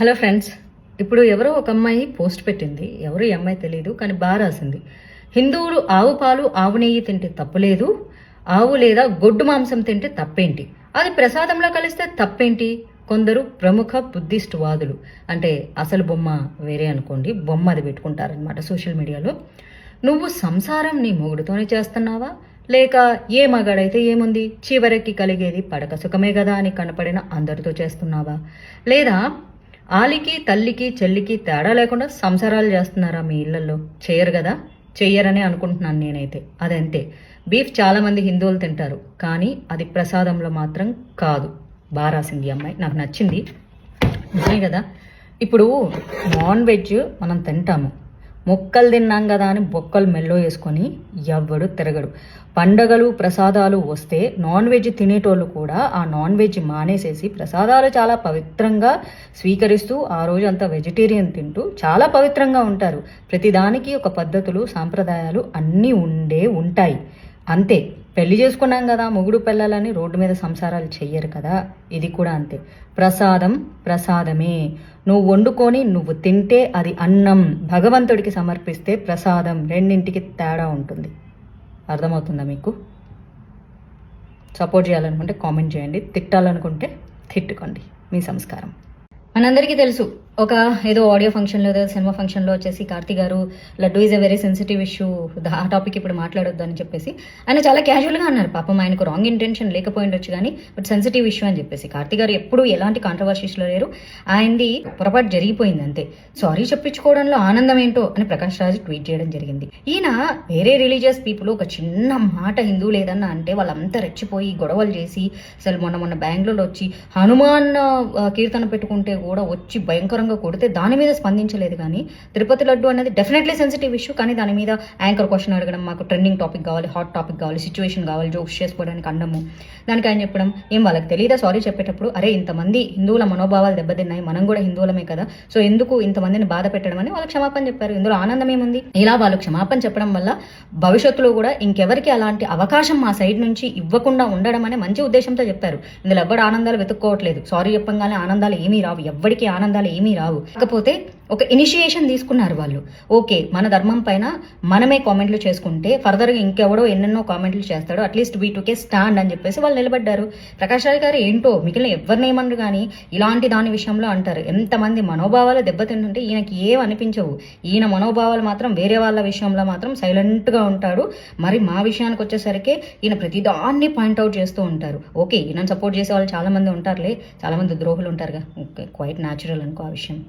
Hello friends ఇప్పుడు ఎవరో ఒక అమ్మాయి పోస్ట్ పెట్టింది. ఎవరు ఈ అమ్మాయి తెలియదు కానీ బాగా రాసింది. హిందువులు ఆవు పాలు ఆవు నెయ్యి తింటే తప్పులేదు. ఆవు లేదా గొడ్డు మాంసం తింటే తప్పేంటి? అది ప్రసాదంలో కలిస్తే తప్పేంటి? కొందరు ప్రముఖ బుద్ధిస్ట్ వాదులు. అంటే అసలు బొమ్మ వేరే అనుకోండి బొమ్మ అది పెట్టుకుంటారనమాట సోషల్ మీడియాలో. నువ్వు సంసారం నీ మొగుడుతోనే చేస్తున్నావా? లేక ఏ మగాడైతే ఏముంది? చివరికి కలిగేది పడక సుఖమే కదా అని కనపడిన అందరితో చేస్తున్నావా? లేదా ఆలికి తల్లికి చెల్లికి తేడా లేకుండా సంసారాలు చేస్తున్నారా మీ ఇళ్ళలో చేయరు కదా? చెయ్యరనే అనుకుంటున్నాను నేనైతే. అదంతే. బీఫ్ చాలామంది హిందువులు తింటారు. కానీ అది ప్రసాదంలో మాత్రం కాదు. బాగా రాసింది అమ్మాయి. నాకు నచ్చింది. నిజమే కదా? ఇప్పుడు నాన్ వెజ్ మనం తింటాము. మొక్కలు తిన్నాం కదా అని బొక్కలు మెల్లో వేసుకొని ఎవ్వడు తిరగడు. పండగలు ప్రసాదాలు వస్తే నాన్ వెజ్ తినేటోళ్ళు కూడా ఆ నాన్ వెజ్ మానేసేసి ప్రసాదాలు చాలా పవిత్రంగా స్వీకరిస్తూ ఆ రోజు అంతా వెజిటేరియన్ తింటూ చాలా పవిత్రంగా ఉంటారు. ప్రతిదానికి ఒక పద్ధతులు సాంప్రదాయాలు అన్నీ ఉండే ఉంటాయి. అంతే. పెళ్ళి చేసుకున్నాం కదా మొగుడు పిల్లలని రోడ్డు మీద సంసారాలు చెయ్యరు కదా ఇది కూడా అంతే. ప్రసాదం ప్రసాదమే. నువ్వు వండుకొని నువ్వు తింటే అది అన్నం. భగవంతుడికి సమర్పిస్తే ప్రసాదం. రెండింటికి తేడా ఉంటుంది. అర్థమవుతుందా మీకు? సపోర్ట్ చేయాలనుకుంటే కామెంట్ చేయండి. తిట్టాలనుకుంటే తిట్టుకోండి. మీ సంస్కారం. మనందరికీ తెలుసు ఒక ఏదో ఆడియో ఫంక్షన్లో ఏదో సినిమా ఫంక్షన్లో వచ్చేసి కార్తీ గారు laddu is a very sensitive issue ఆ టాపిక్ ఇప్పుడు మాట్లాడొద్దు అని చెప్పేసి. ఆయన చాలా క్యాజువల్గా అన్నారు పాపం ఆయనకు రాంగ్ ఇంటెన్షన్ లేకపోయిండొచ్చు కానీ బట్ సెన్సిటివ్ ఇష్యూ అని చెప్పేసి. కార్తీ గారు ఎప్పుడు ఎలాంటి కాంట్రవర్సీస్లో లేరు. ఆయనది పొరపాటు జరిగిపోయింది అంతే. సారీ చెప్పించుకోవడంలో ఆనందం ఏంటో అని ప్రకాష్ రాజ్ ట్వీట్ చేయడం జరిగింది. ఈయన వేరే రిలీజియస్ పీపుల్ ఒక చిన్న మాట హిందూ లేదన్నా అంటే వాళ్ళంతా రెచ్చిపోయి గొడవలు చేసి అసలు మొన్న మొన్న బెంగళూరులో వచ్చి హనుమాన్ కీర్తన పెట్టుకుంటే కూడా వచ్చి భయంకరంగా కొడితే దాని మీద స్పందించలేదు కానీ తిరుపతి లడ్డు అనేది డెఫినెట్లీ సెన్సిటివ్ ఇష్యూ కానీ దాని మీద యాంకర్ క్వశ్చన్ అడగడం మాకు ట్రెండింగ్ టాపిక్ కావాలి హాట్ టాపిక్ కావాలి సిచ్యువేషన్ కావాలి జోక్స్ చేసుకోవడానికి అండము దానికి ఆయన చెప్పడం ఏం వాళ్ళకి తెలియదా సారీ చెప్పేటప్పుడు అరే ఇంతమంది హిందువుల మనోభావాలు దెబ్బతిన్నాయి. మనం కూడా హిందువులమే కదా. సో ఎందుకు ఇంతమందిని బాధ పెట్టడం అని వాళ్ళకి క్షమాపణ చెప్పారు. ఇందులో ఆనందం ఏముంది? ఇలా వాళ్ళు క్షమాపణ చెప్పడం వల్ల భవిష్యత్తులో కూడా ఇంకెవరికి అలాంటి అవకాశం మా సైడ్ నుంచి ఇవ్వకుండా ఉండడం అనే మంచి ఉద్దేశంతో చెప్పారు. ఇందులో ఎవ్వడు ఆనందాలు వెతుక్కోవట్లేదు. సారీ చెప్పంగానే ఆనందాలు ఏమీ రావు. ఎవ్వడికి ఆనందాలు ఏమీ రావు. కాకపోతే ఒక ఇనిషియేషన్ తీసుకున్నారు వాళ్ళు. ఓకే మన ధర్మం పైన మనమే కామెంట్లు చేసుకుంటే ఫర్దర్గా ఇంకెవడో ఎన్నెన్నో కామెంట్లు చేస్తాడో అట్లీస్ట్ వీటికే స్టాండ్ అని చెప్పేసి వాళ్ళు నిలబడ్డారు. ప్రకాష్ రాజ్ గారు ఏంటో మిగిలిన ఎవరినేమన్నారు కానీ ఇలాంటి దాని విషయంలో అంటారు. ఎంతమంది మనోభావాలు దెబ్బతింటుంటే ఈయనకి ఏం అనిపించవు. ఈయన మనోభావాలు మాత్రం వేరే వాళ్ళ విషయంలో మాత్రం సైలెంట్గా ఉంటాడు. మరి మా విషయానికి వచ్చేసరికి ఈయన ప్రతిదాన్ని పాయింట్అవుట్ చేస్తూ ఉంటారు. ఓకే ఈయన సపోర్ట్ చేసే వాళ్ళు చాలామంది ఉంటారులే. చాలామంది ద్రోహులు ఉంటారుగా. క్వైట్ న్యాచురల్ అనుకో ఆ విషయం.